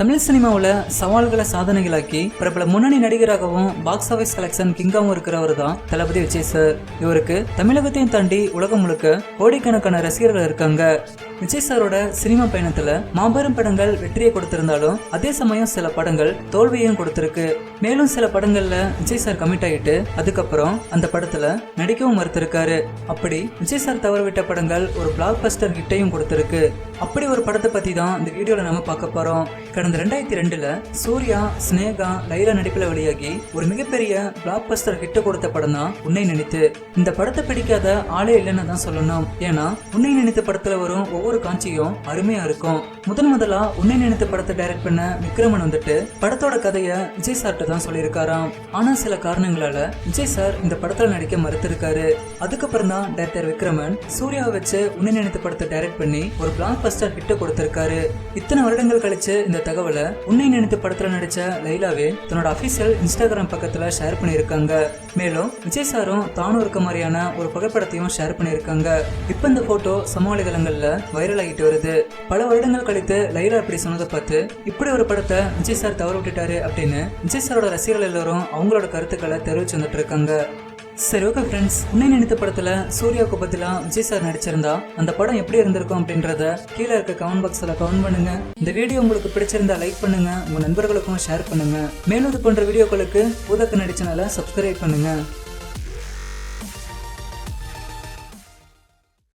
தமிழ் சினிமாவில் சவால்களை சாதனைகளாக்கி பிரபல முன்னணி நடிகராகவும் பாக்ஸ் ஆஃபீஸ் கலெக்ஷன் கிங்காகவும் இருக்கிறவர் தான் தளபதி விஜய் சார் இவருக்கு தமிழகத்தையும் தாண்டி உலகம் முழுக்க கோடிக்கணக்கான ரசிகர்கள் இருக்காங்க. விஜய் சாரோட சினிமா பயணத்துல மாபெரும் படங்கள் வெற்றியை கொடுத்திருந்தாலும் அதே சமயம் சில படங்கள் தோல்வியையும் கொடுத்திருக்கு. மேலும் சில படங்கள்ல விஜய் சார் கமிட் ஆகிட்டு அதுக்கப்புறம் அந்த படத்துல நடிக்கவும் மறுத்திருக்காரு. அப்படி விஜய் சார் தவறவிட்ட படங்கள் ஒரு பிளாக் பஸ்டர் ஹிட்டையும் கொடுத்திருக்கு. அப்படி ஒரு படத்தை பத்தி தான் இந்த வீடியோல நம்ம பார்க்க போறோம். கடந்த ரெண்டாயிரத்தி ரெண்டுல சூர்யா ஸ்னேகா லைலா நடிப்பில் வெளியாகி ஒரு மிகப்பெரிய பிளாக் பஸ்டர் ஹிட் கொடுத்த படம் தான் உன்னை நினைத்து. இந்த படத்தை பிடிக்காத ஆளே இல்லைன்னு தான் சொல்லணும். ஏன்னா உன்னை நினைத்த படத்துல வரும் ஒவ்வொரு காட்சியும் அருமையா இருக்கும். முதன் முதலா உன்னை நினைத்த படத்தை டைரக்ட் பண்ண விக்ரமன் வந்துட்டு படத்தோட கதைய விஜய் சார்ட்ட தான் சொல்லியிருக்காராம். ஆனா சில காரணங்களால விஜய் சார் இந்த படத்துல நடிக்க மறுத்திருக்காரு. அதுக்கப்புறம் தான் டைரக்டர் விக்ரமன் சூர்யாவை வச்சு உன்னை நினைத்த படத்தை டைரக்ட் பண்ணி ஒரு பிளாக் பஸ்டர் ஹிட் கொடுத்திருக்காரு. இத்தனை வருடங்கள் கழிச்சு இந்த தகவலை உன்னை நினைத்து படத்துல நடிச்ச லைலாவே தன்னோட அபிஷியல் இன்ஸ்டாகிராம் பக்கத்துல ஷேர் பண்ணியிருக்காங்க. மேலும் விஜய் சாரும் தானும் இருக்க மாதிரியான ஒரு புகைப்படத்தையும் ஷேர் பண்ணியிருக்காங்க. இப்போ இந்த போட்டோ சமூக வலைதளங்கள்ல வைரல் ஆகிட்டு வருது. பல வருடங்கள் கழித்து லைலா இப்படி சொன்னதை பார்த்து இப்படி ஒரு படத்தை விஜய் சார் தவறு விட்டுட்டாரு அப்படின்னு விஜய் சாரோட ரசிகர்கள் எல்லாரும் அவங்களோட கருத்துக்களை தெரிவிச்சு வந்துட்டு இருக்காங்க. சரி ஓகே ஃப்ரெண்ட்ஸ் உன்னை நினைத்த படத்துல சூர்யாவுக்கு பதிலா விஜய் சார் நடிச்சிருந்தா அந்த படம் எப்படி இருந்திருக்கும் அப்படின்றத கீழே இருக்க கமெண்ட் பாக்ஸ்ல கமெண்ட் பண்ணுங்க. இந்த வீடியோ உங்களுக்கு பிடிச்சிருந்தா லைக் பண்ணுங்க உங்க நண்பர்களுக்கும் ஷேர் பண்ணுங்க. மேலும் இது போன்ற வீடியோக்களுக்கு பூதக்கு நடிச்சனால சப்ஸ்கிரைப் பண்ணுங்க.